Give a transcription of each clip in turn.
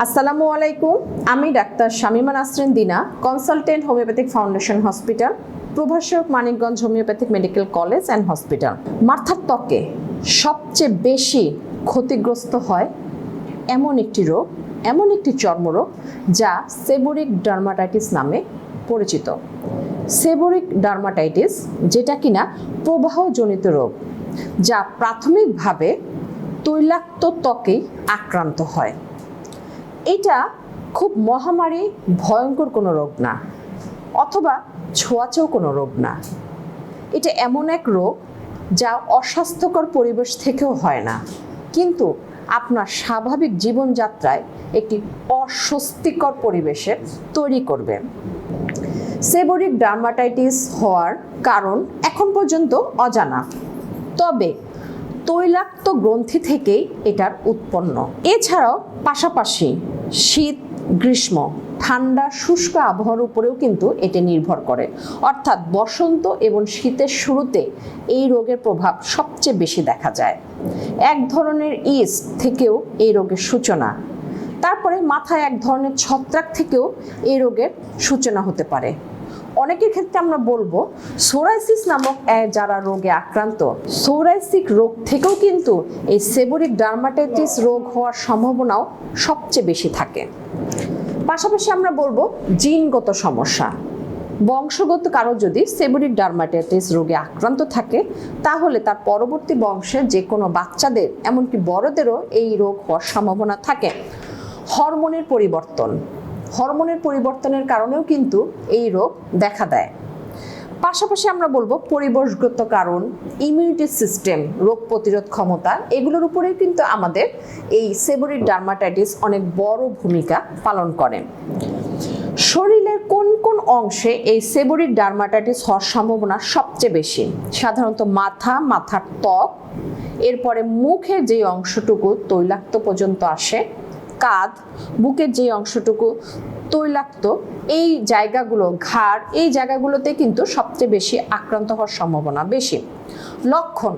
আসসালামু আলাইকুম, আমি doctor Shamima Nasrin Dina, consultant homeopathic foundation hospital, প্রভাষক Manikganj homeopathic medical college and hospital. মাথার ত্বকে সবচেয়ে বেশি ক্ষতিগ্রস্ত হয় এমন একটি রোগ, এমন একটি চর্মরোগ যা সেবোরিক ডার্মাটাইটিস নামে পরিচিত। সেবোরিক ডার্মাটাইটিস যেটা কিনা প্রবাহজনিত রোগ, যা প্রাথমিকভাবে তৈলাক্ত ত্বকেই আক্রান্ত হয়। এটা খুব মহামারী, ভয়ঙ্কর কোনো রোগ না, অথবা ছোঁয়াচেও কোনো রোগ না। এটা এমন এক রোগ যা অস্বাস্থ্যকর পরিবেশ থেকেও হয় না, কিন্তু আপনার স্বাভাবিক জীবনযাত্রায় একটি অস্বস্তিকর পরিবেশে তৈরি করবে। সেবোরিক ডার্মাটাইটিস হওয়ার কারণ এখন পর্যন্ত অজানা। তবে তৈলাক্ত গ্রন্থি থেকেই এটার উৎপন্ন। এছাড়াও পাশাপাশি শীত, গ্রীষ্ম, ঠান্ডা, শুষ্ক আবহাওয়ার উপরেও কিন্তু এটি নির্ভর করে। অর্থাৎ বসন্ত এবং শীতের শুরুতে এই রোগের প্রভাব সবচেয়ে বেশি দেখা যায়। এক ধরনের ইস্ট থেকেও এই রোগের সূচনা। তারপরে মাথায় এক ধরনের ছত্রাক থেকেও এই রোগের সূচনা হতে পারে। অনেকের ক্ষেত্রে আমরা বলব সোরাইসিস নামক যারা রোগে আক্রান্ত, সোরাইসিক রোগ থেকেও কিন্তু এই সেবরিক ডার্মাটাইটিস রোগ হওয়ার সম্ভাবনাও সবচেয়ে বেশি থাকে। পাশাপাশি আমরা বলব জিনগত সমস্যা। বংশগত কারও যদি সেবরিক ডার্মাটাইটিস রোগে আক্রান্ত থাকে, তাহলে তার পরবর্তী বংশের যে কোনো বাচ্চাদের, এমনকি বড়দেরও এই রোগ হওয়ার সম্ভাবনা থাকে। হরমোনের পরিবর্তন হরমোনের পরিবর্তনের কারণেও কিন্তু এই রোগ দেখা দেয়। পাশাপাশি আমরা বলব পরিবেশগত কারণ ইমিউনিটি সিস্টেম রোগ প্রতিরোধ ক্ষমতা, এগুলোর উপরেও কিন্তু আমাদের এই সেবোরিক ডার্মাটাইটিস অনেক বড় ভূমিকা পালন করে। শরীরের কোন কোন অংশে এই সেবোরিক ডার্মাটাইটিস হওয়ার সম্ভাবনা সবচেয়ে বেশি? সাধারণত মাথা, মাথার ত্বক, এরপরে মুখের যে অংশটুকু তৈলাক্ত পর্যন্ত আসে কাঁধ, বুকের যে অংশটুকু তৈলাক্ত, এই জায়গাগুলো ঘাড়, এই জায়গাগুলোতে কিন্তু সবচেয়ে বেশি আক্রান্ত হওয়ার সম্ভাবনা বেশি। লক্ষণ,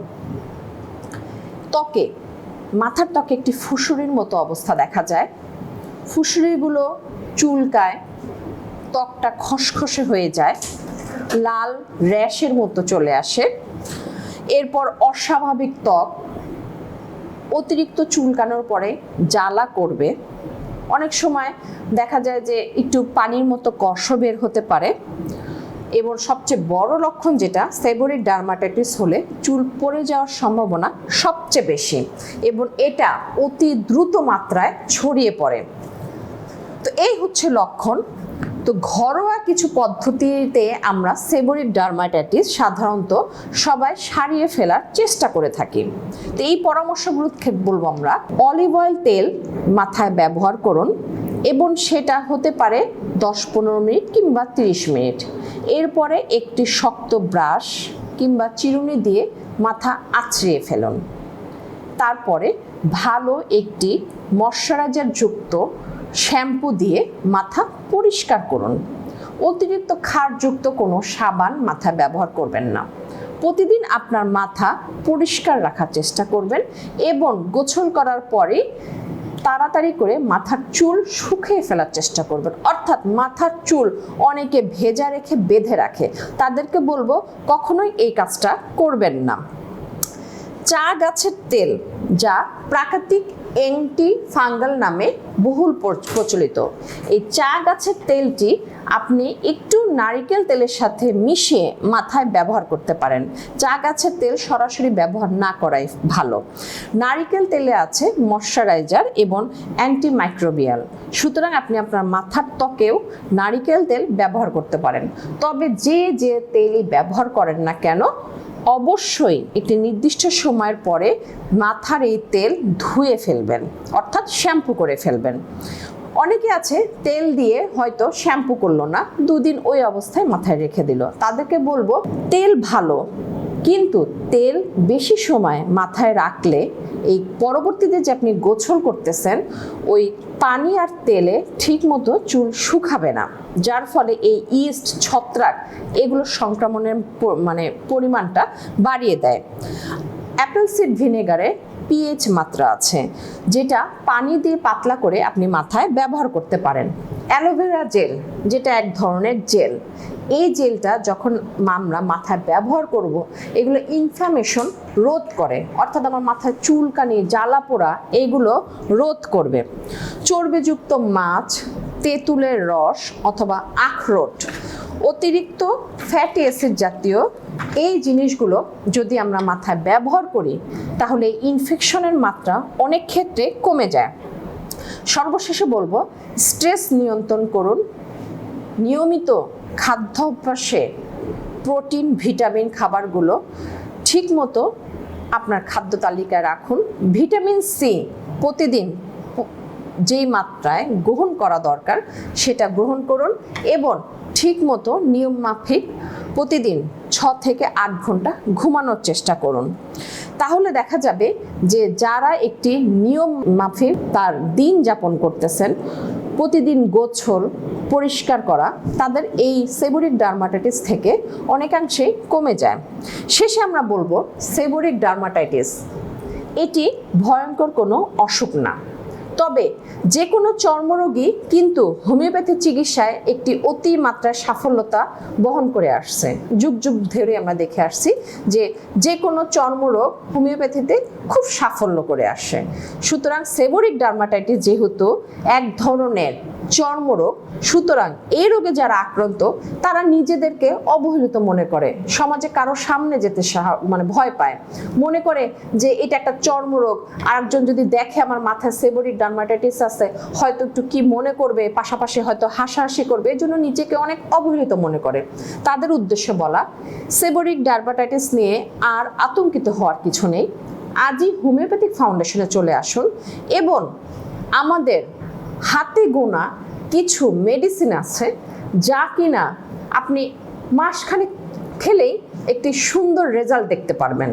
ত্বকে, মাথার ত্বকে একটি ফুসুরির মতো অবস্থা দেখা যায়। ফুসুরিগুলো চুলকায়, ত্বকটা খসখসে হয়ে যায়, লাল র্যাশের মতো চলে আসে। এরপর অস্বাভাবিক ত্বক অতিরিক্ত চুলকানোর পরে জ্বালা করবে। অনেক সময় দেখা যায় যে একটু পানির মতো কষ বের হতে পারে। এবং সবচেয়ে বড় লক্ষণ যেটা, সেবোরিক ডার্মাটাইটিস হলে চুল পড়ে যাওয়ার সম্ভাবনা সবচেয়ে বেশি এবং এটা অতি দ্রুত মাত্রায় ছড়িয়ে পড়ে। তো এই হচ্ছে লক্ষণ। তো ঘরোয়া কিছু পদ্ধতিতে আমরা সেবোরিক ডার্মাটাইটিস সাধারণত সবাই সারিয়ে ফেলার চেষ্টা করে থাকি। তো এই পরামর্শগুলো বলব আমরা। অলিভ অয়েল তেল মাথায় ব্যবহার করুন এবং সেটা হতে পারে দশ পনেরো মিনিট কিংবা তিরিশ মিনিট। এরপরে একটি শক্ত ব্রাশ কিংবা চিরুনি দিয়ে মাথা আছড়িয়ে ফেলুন। তারপরে ভালো একটি ময়শ্চারাইজার যুক্ত শ্যাম্পু দিয়ে মাথা পরিষ্কার করুন। অতিরিক্ত ক্ষারযুক্ত কোনো সাবান মাথা ব্যবহার করবেন না। প্রতিদিন আপনার মাথা পরিষ্কার রাখার চেষ্টা করবেন এবং গোসল করার পরে তাড়াতাড়ি করে মাথার চুল শুকিয়ে ফেলার চেষ্টা করবেন। অর্থাৎ মাথার চুল অনেকে ভেজা রেখে বেঁধে রাখে। তাদেরকে বলব কখনোই এই কাজটা করবেন না। চা গাছের তেল যা প্রাকৃতিক অ্যান্টি ফাঙ্গাল নামে বহুল প্র- প্রচলিত। এই চা গাছের তেলটি আপনি একটু নারিকেল তেলের সাথে মিশিয়ে মাথায় ব্যবহার করতে পারেন। চা গাছের তেল সরাসরি ব্যবহার না করাই ভালো। নারিকেল তেলে আছে ময়শ্চারাইজার এবং অ্যান্টিমাইক্রোবিয়াল। সুতরাং আপনি আপনার মাথার ত্বকেও নারিকেল তেল ব্যবহার করতে পারেন। তবে যে যে তেলই ব্যবহার করেন না কেন অবশ্যই একটি নির্দিষ্ট সময়ের পরে মাথার এই তেল ধুয়ে ফেলবেন, অর্থাৎ শ্যাম্পু করে ফেলবেন। অনেকে আছে তেল দিয়ে হয়তো শ্যাম্পু করল না, দুদিন ওই অবস্থায় মাথায় রেখে দিল। তাদেরকে বলব, তেল ভালো কিন্তু তেল বেশি সময় মাথায় রাখলে এই পরবর্তীতে যে আপনি গোছল করতেছেন, ওই পানি আর তেলে ঠিকমতো চুল শুকাবে না। যার ফলে এই ইস্ট, ছত্রাক এগুলো সংক্রমণের মানে পরিমাণটা বাড়িয়ে দেয়। অ্যাপেল সিড ভিনেগারে পিএইচ মাত্রা আছে, যেটা পানি দিয়ে পাতলা করে আপনি মাথায় ব্যবহার করতে পারেন। অ্যালোভেরা জেল, যেটা এক ধরনের জেল এই জেলটা যখন আমরা মাথায় ব্যবহার করব, এগুলো ইনফ্লামেশন রোধ করে। অর্থাৎ আমার মাথায় চুলকানি জ্বালা পোড়া এইগুলো রোধ করবে। চর্বিযুক্ত মাছ, তেঁতুলের রস অথবা আখরোট, অতিরিক্ত ফ্যাটি অ্যাসিড জাতীয় এই জিনিসগুলো যদি আমরা মাথায় ব্যবহার করি, তাহলে ইনফেকশনের মাত্রা অনেক ক্ষেত্রে কমে যায়। সর্বশেষে বলব স্ট্রেস নিয়ন্ত্রণ করুন। নিয়মিত খাদ্যাভ্যাসে প্রোটিন, ভিটামিন খাবারগুলো ঠিকমতো আপনার খাদ্য তালিকায় রাখুন। ভিটামিন সি প্রতিদিন যেই মাত্রায় গ্রহণ করা দরকার সেটা গ্রহণ করুন এবং ঠিকমতো নিয়ম মাফিক প্রতিদিন ছ থেকে আট ঘণ্টা ঘুমানোর চেষ্টা করুন। তাহলে দেখা যাবে যে যারা একটি নিয়ম মাফিক তার দিন যাপন করতেছেন, প্রতিদিন গোছল পরিষ্কার করা, তাদের এই সেবোরিক ডার্মাটাইটিস থেকে অনেকাংশেই কমে যায়। শেষে আমরা বলব সেবোরিক ডার্মাটাইটিস। এটি ভয়ঙ্কর কোনো অসুখ না। তবে যে কোনো চর্মরোগী কিন্তু হোমিওপ্যাথি চিকিৎসায় একটি অতি মাত্রায় সাফল্যতা বহন করে আসছে। যুগ যুগ ধরে আমরা দেখে আসছি যে যে কোনো চর্মরোগ হোমিওপ্যাথিতে খুব সাফল্য করে আসে। সুতরাং সেবোরিক ডার্মাটাইটিস যেহেতু এক ধরনের চর্মরোগ। সুতরাং এই রোগে যারা আক্রান্ত, তারা নিজেদেরকে অবহেলিত মনে করে। সমাজে কারও সামনে যেতে মানে ভয় পায়। মনে করে যে এটা একটা চর্মরোগ আর একজন যদি দেখে আমার মাথায় সেবোরিক ডার্মাটাইটিস আছে, হয়তো একটু কি মনে করবে, পাশাপাশি হয়তো হাসাহাসি করবে এই জন্য নিজেকে অনেক অবহেলিত মনে করে। তাদের উদ্দেশ্যে বলা, সেবরিক ডার্মাটাইটিস নিয়ে আর আতঙ্কিত হওয়ার কিছু নেই। আজই হোমিওপ্যাথিক ফাউন্ডেশনে চলে আসুন এবং আমাদের হাতে গোনা কিছু মেডিসিন আছে যা কিনা আপনি মাসখানেক খেলেই একটি সুন্দর রেজাল্ট দেখতে পারবেন।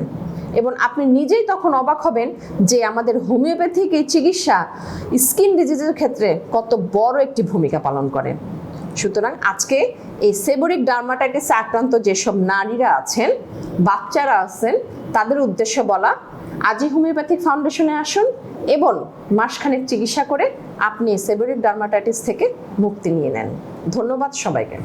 এবং আপনি নিজেই তখন অবাক হবেন যে আমাদের হোমিওপ্যাথিক এই চিকিৎসা স্কিন ডিজিজের ক্ষেত্রে কত বড় একটি ভূমিকা পালন করে। সুতরাং আজকে এই সেবরিক ডার্মাটাইটিস আক্রান্ত যেসব নারীরা আছেন, বাচ্চারা আছেন, তাদের উদ্দেশ্যে বলা, আজই হোমিওপ্যাথিক ফাউন্ডেশনে আসুন এবং মাসখানেক চিকিৎসা করে আপনি সেবরিক ডার্মাটাইটিস থেকে মুক্তি নিয়ে নেন। ধন্যবাদ সবাইকে।